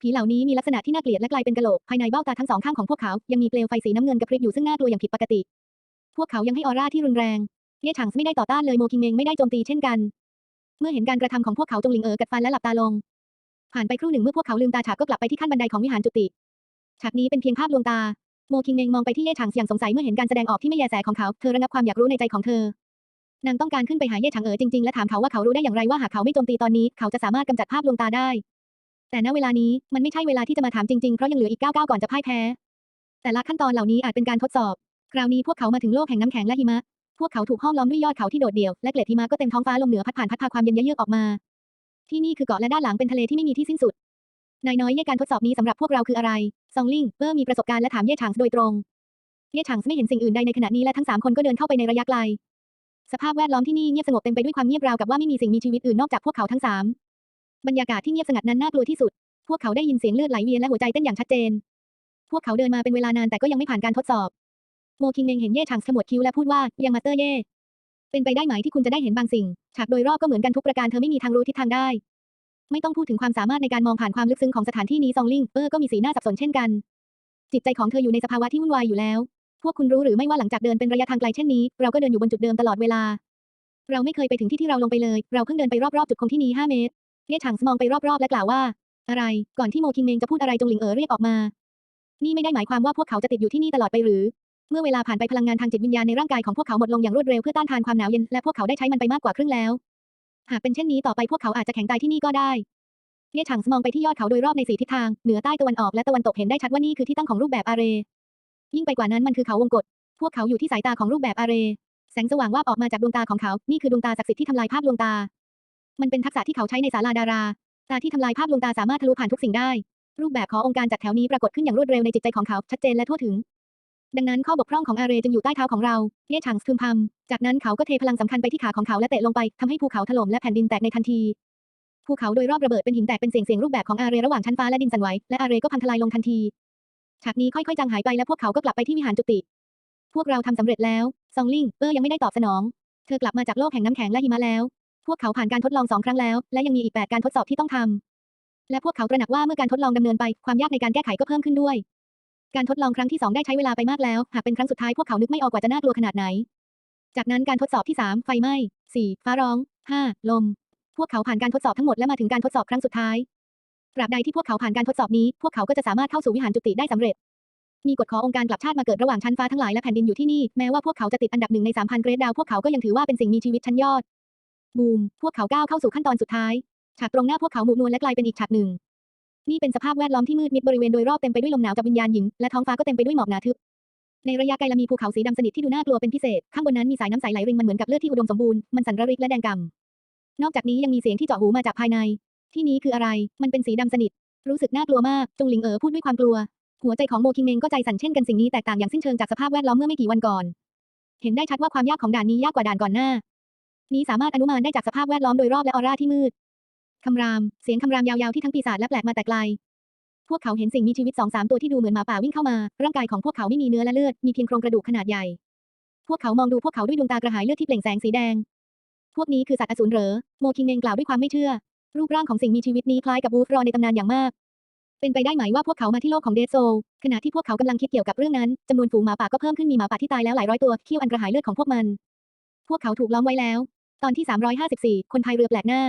ผีเหล่านี้มีลักษณะที่น่าเกลียดและกลายเป็นกะโหลกภายในเบ้าตาทั้งสองข้างของพวกเขา ยังมีเปลวไฟสีน้ำเงินกระพริบอยู่ซึ่งน่ากลัวอย่างผิดปกติ พวกเขายังให้ออร่าที่รุนแรง เย่ฉางไม่ได้ต่อต้านเลยโมคิงเมงไม่ได้โจมตีเช่นกัน เมื่อเห็นการกระทำของพวกเขาจงหลิงเอ๋อกัดฟันและหลับตาลง ผ่านไปครู่หนึ่งเมื่อพวกเขาลืมตาฉากก็กลับไปที่ขั้นบันไดของวิหารจุติ ฉากนี้เป็นเพียงภาพลวงตา โมคิงเมงมองไปที่เย่ฉางอย่างสงสัยเมื่อเห็นการแสดงออกที่ไม่แยแสของเขา เธอระงับความอยากรู้ในใจของเธอ นางต้องการขึ้นไปหาเย่ฉางเอ๋อจริงๆ และถามเขาว่าเขารู้ได้อย่างไรว่าหากเขาไม่โจมตีตอนนี้ เขาจะสามารถกำจัดภาพลวงตาได้ แต่ณเวลานี้มันไม่ใช่เวลาที่จะมาถามจริงๆ เพราะยังเหลืออีกก้าก้าวก่อนจะพ่ายแพ้ แต่ละขั้นตอนเหล่านี้อาจเป็นการทดสอบ คราวนี้พวกเขามาถึงโลกแห่งน้ำแข็งและหิมะ พวกเขาถูกห้อมล้อมด้วยยอดเขาที่โดดเดี่ยว และเกล็ดหิมะก็เต็มท้องฟ้าลมเหนือพัดผ่านพัดพาความเย็นเยือกออกมา ที่นี่คือเกาะและด้านหลังเป็นทะเลที่ไม่มีที่สิ้นสุด นายน้อยเย่การทดสอบนี้สำหรับพวกเราคืออะไร ซองลิงเปอร์มีประสบการณ์และถามเย่ฉางโดยตรง เย่ฉางไม่เห็นสิ่งอื่นใดในขณะนี้และทั้งสามคนก็เดินเข้าไปในระยะไกล สภาพแวดล้อมที่นี่เงียบสงบเต็มไปด้วยความเงียบราวกับว่าไม่มีสิ่งมีชีวิตอื่นนอกจากพวกเขาทั้งสามบรรยากาศที่เงียบสงัดนั้นน่ากลัวที่สุด พวกเขาได้ยินเสียงเลือดไหลเวียนและหัวใจเต้นอย่างชัดเจน พวกเขาเดินมาเป็นเวลานานแต่ก็ยังไม่ผ่านการทดสอบ โมคิงเมงเห็นเย่ฉางขมวดคิ้วและพูดว่ายังมาเตอร์เย่เป็นไปได้ไหมที่คุณจะได้เห็นบางสิ่ง ฉากโดยรอบก็เหมือนกันทุกประการเธอไม่มีทางรู้ทิศทางได้ ไม่ต้องพูดถึงความสามารถในการมองผ่านความลึกซึ้งของสถานที่นี้ซองลิงเปอร์ก็มีสีหน้าสับสนเช่นกัน จิตใจของเธออยู่ในสภาวะที่วุ่นวายอยู่แล้ว พวกคุณรู้หรือไม่ว่าหลังจากเดินเป็นระยะทางไกลเช่นนี้ เราก็เดินอยู่บนจุดเดิมตลอดเวลา เราไม่เคยไปถึงที่ที่เราลงไปเลย เราเพิ่งเดินไปรอบๆจุดคงที่นี้5เมตรเย่ฉางมองไปรอบๆและกล่าวว่า อะไร ก่อนที่โมคิงเมงจะพูดอะไรจงหลิงเอ๋อเรียกออกมา นี่ไม่ได้หมายความว่าพวกเขาจะติดอยู่ที่นี่ตลอดไปหรือ เมื่อเวลาผ่านไปพลังงานทางจิตวิญญาณในร่างกายของพวกเขาหมดลงอย่างรวดเร็วเพื่อต้านทานความหนาวเย็นและพวกเขาได้ใช้มันไปมากกว่าครึ่งแล้ว หากเป็นเช่นนี้ต่อไปพวกเขาอาจจะแข็งตายที่นี่ก็ได้เย่ฉางมองไปที่ยอดเขาโดยรอบในสี่ทิศทางเหนือใต้ตะวันออกและตะวันตกเห็นได้ชัดว่านี่คือที่ตั้งของรูปแบบอาเรยิ่งไปกว่านั้นมันคือเขาวงกฏพวกเขาอยู่ที่สายตาของรูปแบบอาเรแสงสว่างวาบออกมาจากดวงตาของเขา นี่คือดวงตาศักดิ์สิทธิ์ที่ทำลายภาพลวงตา มันเป็นทักษะที่เขาใช้ในศาลาดารา ตาที่ทำลายภาพลวงตาสามารถทะลุผ่านทุกสิ่งได้ รูปแบบขององค์การจัดแถวนี้ปรากฏขึ้นอย่างรวดเร็วในจิตใจของเขาชัดเจนและทั่วถึง ดังนั้นข้อบกพร่องของอาเรจึงอยู่ใต้เท้าของเรา เย่ฉางพึมพำจากนั้นเขาก็เทพลังสำคัญไปที่ขาของเขาและเตะลงไปทำให้ภูเขาถล่มและแผ่นดินแตกในทันที ภูเขาโดยรอบระเบิดเป็นหินแตกเป็นเสียงเสียงรูปแบบของอาเรระหว่างชั้นฟ้าและดินสั่นไหวและอาเรก็พังทลายลงทันที ฉากนี้ค่อยๆจางหายไปและพวกเขาก็กลับไปที่วิหารจุติ พวกเราทำสำเร็จแล้ว ซองลิงเออยังไม่ได้ตอบสนอง เธอกลับมาจากโลกแห่งน้ำแข็งและหิมะแล้ว พวกเขาผ่านการทดลองสองครั้งแล้ว และยังมีอีกแปดการทดสอบที่ต้องทำและพวกเขาตระหนักว่าเมื่อการทดลองดำเนินไปความยากในการแก้ไขก็เพิ่มขึ้นด้วย การทดลองครั้งที่สองได้ใช้เวลาไปมากแล้ว หากเป็นครั้งสุดท้ายพวกเขานึกไม่ออกว่าจะน่ากลัวขนาดไหน จากนั้นการทดสอบที่สามไฟไหม้สี่ฟ้าร้องห้าลม พวกเขาผ่านการทดสอบทั้งหมดและมาถึงการทดสอบครั้งสุดท้าย ตราบใดที่พวกเขาผ่านการทดสอบนี้ พวกเขาก็จะสามารถเข้าสู่วิหารจุติได้สำเร็จ มีกฎขอองค์การกลับชาติมาเกิดระหว่างชั้นฟ้าทั้งหลายและแผ่นดินอยู่ที่นี่ แม้ว่าพวกเขาจะติดอันดับหนึ่งในสามพันเกรดดาว พวกเขาก็ยังถือว่าเป็นสิ่งมีชีวิตชั้นยอด บูม พวกเขาก้าวเข้าสู่ขั้นตอนสุดท้าย ฉากตรงหน้าพวกเขาหมุนวนและกลายเป็นอีกฉากหนึ่ง นี่เป็นสภาพแวดล้อมที่มืดมิดบริเวณโดยรอบเต็มไปด้วยลมหนาวกับวิญญาณหญิง และท้องฟ้าก็เต็มไปด้วยหมอกหนาทึบในระยะไกลและมีภูเขาสีดำสนิทที่ดูน่ากลัวเป็นพิเศษ ข้างบนนั้นมีสายน้ำใสไหลรินมันเหมือนกับเลือดที่อุดมสมบูรณ์ มันสั่นระริกและแดงกำนอกจากนี้ยังมีเสียงที่เจาะหูมาจากภายใน ที่นี้คืออะไร มันเป็นสีดำสนิท รู้สึกน่ากลัวมาก จงหลิงเอ๋อพูดด้วยความกลัว หัวใจของโมคิงเมงก็ใจสั่นเช่นกันสิ่งนี้แตกต่างอย่างสิ้นเชิงจากสภาพแวดล้อมเมื่อไม่กี่วันก่อน เห็นได้ชัดว่าความยากของด่านนี้ยากกว่าด่านก่อนหน้า นี้สามารถอนุมานได้จากสภาพแวดล้อมโดยรอบและออร่าที่มืด คำราม เสียงคำรามยาวๆที่ทั้งปีศาจและแปลกมาแต่ไกล พวกเขาเห็นสิ่งมีชีวิตสองสามตัวที่ดูเหมือนหมาป่าวิ่งเข้ามา ร่างกายของพวกเขาไม่มีเนื้อและเลือด มีเพียงโครงกระดูกขนาดใหญ่ พวกเขามองดูพวกเขาด้วยดวงตากระหายเลือดที่เปล่งแสงสีแดง พวกนี้คือสัตว์อสูรเหรอ โมคิงเมงกล่าวด้วยความไม่เชื่อ รูปร่างของสิ่งมีชีวิตนี้คล้ายกับวูฟรอในตำนานอย่างมาก เป็นไปได้ไหมว่าพวกเขามาที่โลกของเดซโซลขณะที่พวกเขากำลังคิดเกี่ยวกับเรื่องนั้นจำนวนฝูงหมาป่าก็เพิ่มขึ้นมีหมาป่าที่ตายแล้วหลายร้อยตัวเขี้ยวอันกระหายเลือดของพวกมัน พวกเขาถูกล้อมไว้แล้ว ตอนที่ 354 คนพายเรือแปลกหน้า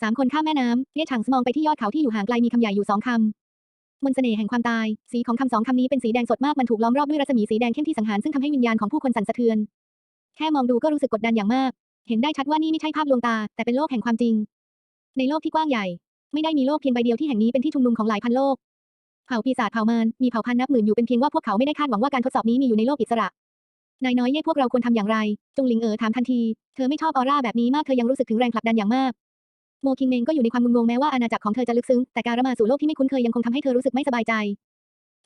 สามคนข้ามแม่น้ำเลี่ยฉางมองไปที่ยอดเขาที่อยู่ห่างไกลมีคำใหญ่อยู่สองคำมนต์เสน่ห์แห่งความตาย สีของคำสองคำนี้เป็นสีแดงสดมาก มันถูกล้อมรอบด้วยรัศมีสีแดงเข้มที่สังหารซึ่งทำให้วิญญาณของผู้คนสั่นสะเทือน แค่มองดูก็รู้สึกกดดันอย่างมาก เห็นได้ชัดว่านี่ไม่ใช่ภาพลวงตา แต่เป็นโลกแห่งความจริง ในโลกที่กว้างใหญ่ ไม่ได้มีโลกเพียงใบเดียวที่แห่งนี้เป็นที่ชุมนุมของหลายพันโลก เผ่าปีศาจเผ่ามารมีเผ่าพันนับหมื่นอยู่เป็นเพียงว่าพวกเขาไม่ได้คาดหวังว่าการทดสอบนี้มีอยู่ในโลกอิสระ นายน้อยเย่พวกเราควรทำอย่างไร จงหลิงเอ๋อถามทันที เธอไม่ชอบออร่าแบบนี้มาก เธอยังรู้สึกถึงแรงผลักดันอย่างมาก โมคิงเมงก็อยู่ในความงุนงงแม้ว่าอาณาจักรของเธอจะลึกซึ้ง แต่การมาสู่โลกที่ไม่คุ้นเคยยังคงทำให้เธอรู้สึกไม่สบายใจ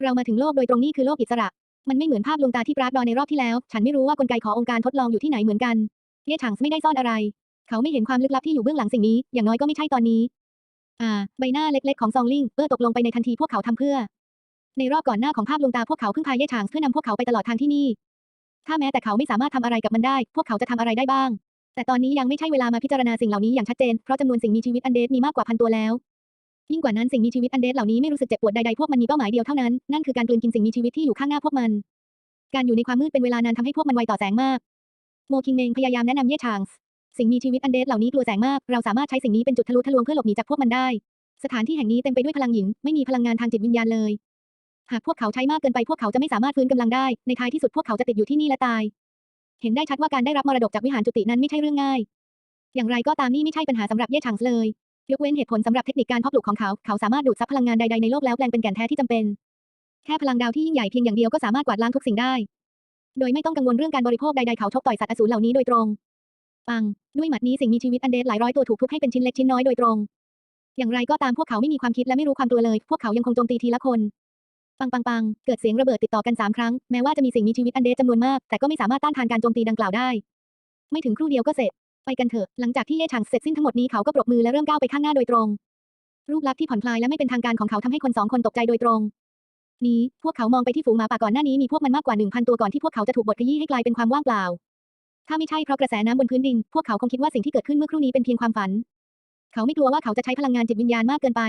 เรามาถึงโลกโดยตรงนี้คือโลกอิสระ มันไม่เหมือนภาพลวงตาที่ปรากดอในรอบที่แล้ว ฉันไม่รู้ว่ากลไกขององค์การทดลองอยู่ที่ไหนเหมือนกันเย่ฉางไม่ได้ซ่อนอะไร เขาไม่เห็นความลึกลับที่อยู่เบื้องหลังสิ่งนี้ อย่างน้อยก็ไม่ใช่ตอนนี้ อ่า ใบหน้าเล็กๆของซองลิงเออตกลงไปในทันทีพวกเขาทำเพื่อ ในรอบก่อนหน้าของภาพลวงตาพวกเขาเพิ่งพาเย่ฉางเพื่อนำพวกเขาไปตลอดทางที่นี่ ถ้าแม้แต่เขาไม่สามารถทำอะไรกับมันได้ พวกเขาจะทำอะไรได้บ้าง แต่ตอนนี้ยังไม่ใช่เวลามาพิจารณาสิ่งเหล่านี้อย่างชัดเจน เพราะจำนวนสิ่งมีชีวิตอันเดสมีมากกว่าพันตัวแล้ว ยิ่งกว่านั้นสิ่งมีชีวิตอันเดสเหล่านี้ไม่รู้สึกเจ็บปวดใดๆ พวกมันมีเป้าหมายเดียวเท่านั้น นั่นคือการกลืนกินสิ่งมีชีวิตที่อยู่ข้างหน้าพวกมัน การอยู่ในความมืดเป็นเวลานานทำให้พวกมันไวต่อแสงมาก โมคิงเมงพยายามแนะนำเย่ชางสิ่งมีชีวิตอันเดสเหล่านี้กลัวแสงมาก เราสามารถใช้สิ่งนี้เป็นจุดทะลุทะลวงเพื่อหลบหนีจากพวกมันได้ สถานที่แห่งนี้เต็มไปด้วยพลังหญิง ไม่มีพลังงานทางจิตวิญญาณเลย หากพวกเขาใช้มากเกินไปพวกเขาจะไม่สามารถฟื้นกำลังได้ ในท้ายที่สุดพวกเขาจะติดอยู่ที่นี่และตาย เห็นได้ชัดว่าการได้รับมรดกจากวิหารจุตินั้นไม่ใช่เรื่องง่าย อย่างไรก็ตามนี่ไม่ใช่ปัญหาสำหรับเย่ชางส์เลย ยกเว้นเหตุผลสำหรับเทคนิคการเพาะปลูกของเขา เขาสามารถดูดซับพลังงานใดๆในโลกแล้วแปลงเป็นแก่นแท้ที่จำเป็น แค่พลังดาวที่ยิ่งใหญ่เพียงอย่างเดียวก็สามารถกวาดล้างทุกสิ่งได้ โดยไม่ต้องกังวลเรื่องการบริโภคใดๆเขาชกต่อยสัตว์อสูรเหล่านี้โดยตรง ปัง ด้วยหมัดนี้สิ่งมีชีวิตอันเดสหลายร้อยตัวถูกทุบให้เป็นชิ้นเล็กชิ้นน้อยโดยตรง อย่างไรก็ตามพวกเขาไม่มีความคิดและไม่รู้ความตัวเลย พวกเขายังคงโจมตีทีละคน ปังปังปัง เกิดเสียงระเบิดติดต่อกันสามครั้ง แม้ว่าจะมีสิ่งมีชีวิตอันเดสจำนวนมาก แต่ก็ไม่สามารถต้านทานการโจมตีดังกล่าวได้ ไม่ถึงครู่เดียวก็เสร็จ ไปกันเถอะ หลังจากที่เย่ฉางเสร็จสิ้นทั้งหมดนี้เขาก็ปรบมือและเริ่มก้าวไปข้างหน้าโดยตรง รูปลักษณ์ที่ผ่อนคลายและไม่เป็นทางการของเขาทำให้คนสองคนตกใจโดยตรง นี้ พวกเขามองไปที่ฝูงหมาป่าก่อนหน้านี้มีพวกมันมากกว่าหนึ่งพันตัวก่อนที่พวกเขาจะถูกบดขยี้ให้กลายเป็นความว่างเปล่า ถ้าไม่ใช่เพราะกระแสน้ำบนพื้นดิน พวกเขาคงคิดว่าสิ่งที่เกิดขึ้นเมื่อครู่นี้เป็นเพียงความฝัน เขาไม่กลัวว่าเขาจะใช้พลังงานจิตวิญญาณมากเกินไป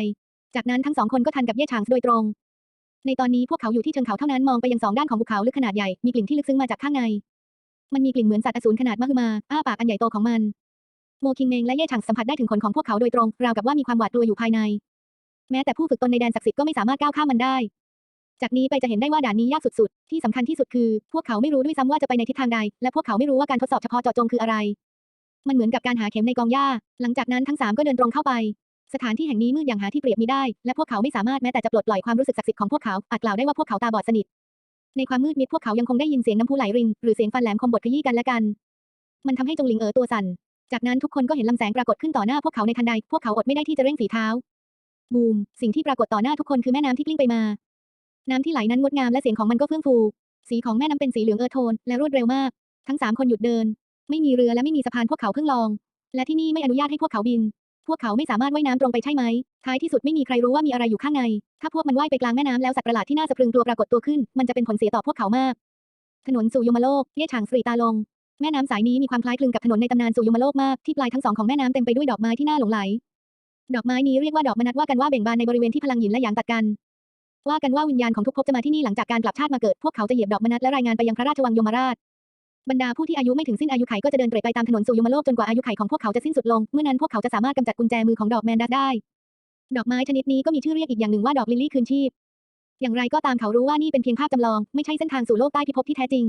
จากนั้นทั้งสองคนก็ทันกับเย่ฉางโดยตรง ในตอนนี้พวกเขาอยู่ที่เชิงเขาเท่านั้นมองไปยังสองด้านของภูเขาลึกขนาดใหญ่มีกลิ่นที่ลึกซึ้งมาจากข้างใน มันมีกลิ่นเหมือนสัตว์อสูรขนาดมหึมาอ้าปากอันใหญ่โตของมัน โมคิงเมงและเย่ฉางสัมผัสได้ถึงขนของพวกเขาโดยตรงราวกับว่ามีความหวาดกลัวอยู่ภายใน แม้แต่ผู้ฝึกตนในแดนศักดิ์สิทธิ์ก็ไม่สามารถก้าวข้ามมันได้ จากนี้ไปจะเห็นได้ว่าด่านนี้ยากสุดๆ ที่สำคัญที่สุดคือ พวกเขาไม่รู้ด้วยซ้ำว่าจะไปในทิศทางใด และพวกเขาไม่รู้ว่าการทดสอบเฉพาะเจาะจงคืออะไร มันเหมือนกับการหาเข็มในกองหญ้า หลังจากนั้นทั้งสามก็เดินตรงเข้าไป สถานที่แห่งนี้มืดอย่างหาที่เปรียบมิได้ และพวกเขาไม่สามารถแม้แต่จะปลดปล่อยความรู้สึกศักดิ์สิทธิ์ของพวกเขา อาจกล่าวได้ว่าพวกเขาตาบอดสนิท ในความมืดมิดพวกเขายังคงได้ยินเสียงน้ำพุไหลริน หรือเสียงฟันแหลมคมบดขยี้กันและกัน มันทำให้จงหลิงเอ๋อตัวสั่น จากนั้นทุกคนก็เห็นลำแสงปรากฏขึ้นต่อหน้าพวกเขาในทันใด พวกเขาอดไม่ได้ที่จะเร่งฝีเท้า บูม สิ่งที่ปรากฏต่อหน้าทุกคนคือแม่น้ำที่กลิ้งไปมา น้ำที่ไหลนั้นงดงามและเสียงของมันก็เฟื่องฟู สีของแม่น้ำเป็นสีเหลืองเออโทนและรวดเร็วมาก ทั้งสามคนหยุดเดิน ไม่มีเรือและไม่มีสะพานพวกเขาเพิ่งลอง และที่นี่ไม่อนุญาตให้พวกเขาบิน พวกเขาไม่สามารถว่ายน้ำตรงไปใช่ไหม ท้ายที่สุดไม่มีใครรู้ว่ามีอะไรอยู่ข้างใน ถ้าพวกมันว่ายไปกลางแม่น้ำแล้วสัตว์ประหลาดที่น่าสะพรึงตัวปรากฏตัวขึ้น มันจะเป็นผลเสียต่อพวกเขามาก ถนนสู่ยมโลกเย่ฉางสรีตาลง แม่น้ำสายนี้มีความคล้ายคลึงกับถนนในตำนานสู่ยมโลกมาก ที่ปลายทั้งสองของแม่น้ำเต็มไปด้วยดอกไม้ที่น่าหลงไหล ดอกไม้นี้เรียกว่าดอกมนัดว่ากันว่าเบ่งบานในบริเวณที่พลังหยินและหยางตัดกัน ว่ากันว่าวิญญาณของทุกภพจะมาที่นี่หลังจากการกลับชาติมาเกิด พวกเขาจะเหยียบดอกมนัดและรายงานไปยังพระราชวังยมราช บรรดาผู้ที่อายุไม่ถึงสิ้นอายุไขก็จะเดินเตร่ไปตามถนนสู่ยมโลกจนกว่าอายุไขของพวกเขาจะสิ้นสุดลง เมื่อนั้นพวกเขาจะสามารถกำจัดกุญแจมือของดอกแมนดัสได้ ดอกไม้ชนิดนี้ก็มีชื่อเรียกอีกอย่างหนึ่งว่าดอกลิลลี่คืนชีพ อย่างไรก็ตามเขารู้ว่านี่เป็นเพียงภาพจำลอง ไม่ใช่เส้นทางสู่โลกใต้พิภพที่แท้จริง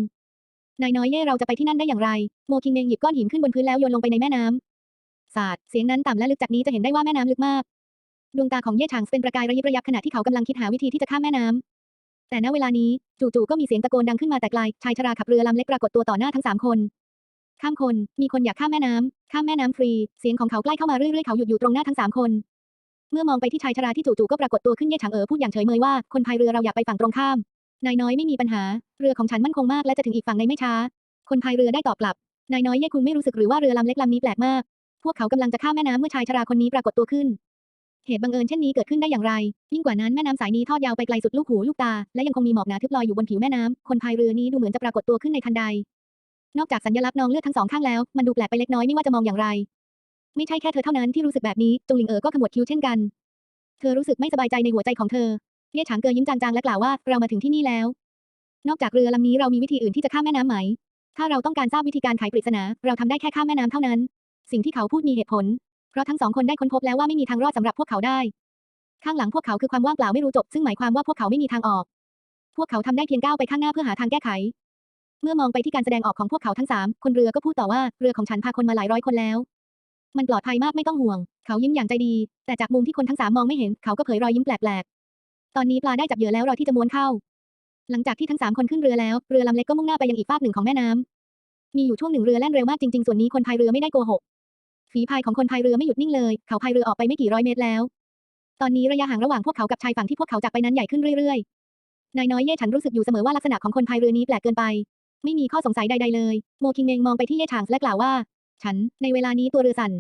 นายน้อยเย่เราจะไปที่นั่นได้อย่างไร โมคิงเมงหยิบก้อนหินขึ้นบนพื้นแล้วโยนลงไปในแม่น้ำสาดเสียงนั้นต่ำและลึกจากนี้จะเห็นได้ว่าแม่น้ำลึกมาก ดวงตาของเย่ฉางเป็นประกายระยิบระยับขณะที่เขากำลังคิดหาวิธีที่จะข้ามแม่น้ำ แต่ณเวลานี้จู่ๆก็มีเสียงตะโกนดังขึ้นมาแต่ไกลชายชราขับเรือลำเล็กปรากฏตัวต่อหน้าทั้งสามคนข้ามคน มีคนอยากข้ามแม่น้ำข้ามแม่น้ำฟรี เสียงของเขาใกล้เข้ามาเรื่อยๆ เขาหยุดอยู่ตรงหน้าทั้งสามคน เมื่อมองไปที่ชายชราที่จู่ๆก็ปรากฏตัวขึ้นเย่ฉางเอ๋อพูดอย่างเฉยเมยว่า คนพายเรือเราอย่าไปฝั่งตรงข้าม นายน้อยไม่มีปัญหา เรือของฉันมั่นคงมากและจะถึงอีกฝั่งในไม่ช้า คนพายเรือได้ตอบกลับ นายน้อยเย่คุณไม่รู้สึกหรือว่าเรือลำเล็กลำนี้แปลกมาก พวกเขากำลังจะข้ามแม่น้ำเมื่อชายชราคนนี้ปรากฏตัวขึ้น เหตุบังเอิญเช่นนี้เกิดขึ้นได้อย่างไร ยิ่งกว่านั้นแม่น้ำสายนี้ทอดยาวไปไกลสุดลูกหูลูกตา และยังคงมีหมอกหนาทึบลอยอยู่บนผิวแม่น้ำคนพายเรือนี้ดูเหมือนจะปรากฏตัวขึ้นในทันใด นอกจากสัญลักษณ์นองเลือดทั้งสองข้างแล้ว มันดูแปลกไปเล็กน้อยไม่ว่าจะมองอย่างไร ไม่ใช่แค่เธอเท่านั้นที่รู้สึกแบบนี้ จงหลิงเอ๋อก็ขมวดคิ้วเช่นกัน เธอรู้สึกไม่สบายใจในหัวใจของเธอเย่ฉางเกยยิ้มจางๆและกล่าวว่าเรามาถึงที่นี่แล้ว นอกจากเรือลำนี้เรามีวิธีอื่นที่จะข้ามแม่น้ำไหม ถ้าเราต้องการทราบวิธีการไขปริศนา เราทำได้แค่ข้ามแม่น้ำเท่านั้น สิ่งที่เขาพูดมีเหตุผล เพราะทั้งสองคนได้ค้นพบแล้วว่าไม่มีทางรอดสำหรับพวกเขาได้ ข้างหลังพวกเขาคือความว่างเปล่าไม่รู้จบ ซึ่งหมายความว่าพวกเขาไม่มีทางออก พวกเขาทำได้เพียงก้าวไปข้างหน้าเพื่อหาทางแก้ไข เมื่อมองไปที่การแสดงออกของพวกเขาทั้งสามคนเรือก็พูดต่อว่าเรือของฉันพาคนมาหลายร้อยคนแล้ว มันปลอดภัยมากไม่ต้องห่วง เขายิ้มอย่างใจดี แต่จากมุมที่คนทั้งสามมองไม่เห็น เขาก็เผยรอยยิ้มแปลกๆ ตอนนี้ปลาได้จับเหยื่อแล้วรอที่จะม้วนเข้า หลังจากที่ทั้งสามคนขึ้นเรือแล้วเรือลำเล็กก็มุ่งหน้าไปยังอีกฟากหนึ่งของแม่น้ำมีอยู่ช่วงหนึ่งเรือแล่นเร็วมากจริงๆ ส่วนนี้คนพายเรือไม่ได้โกหก ฝีพายของคนพายเรือไม่หยุดนิ่งเลย เขาพายเรือออกไปไม่กี่ร้อยเมตรแล้ว ตอนนี้ระยะห่างระหว่างพวกเขากับชายฝั่งที่พวกเขาจากไปนั้นใหญ่ขึ้นเรื่อยๆ นายน้อยเย่ฉันรู้สึกอยู่เสมอว่าลักษณะของคนพายเรือนี้แปลกเกินไป ไม่มีข้อสงสัยใดๆเลย โมคิงเมงมองไปที่เย่ฉางและกล่าวว่า ฉัน ในเวลานี้ตัวเรือสั่น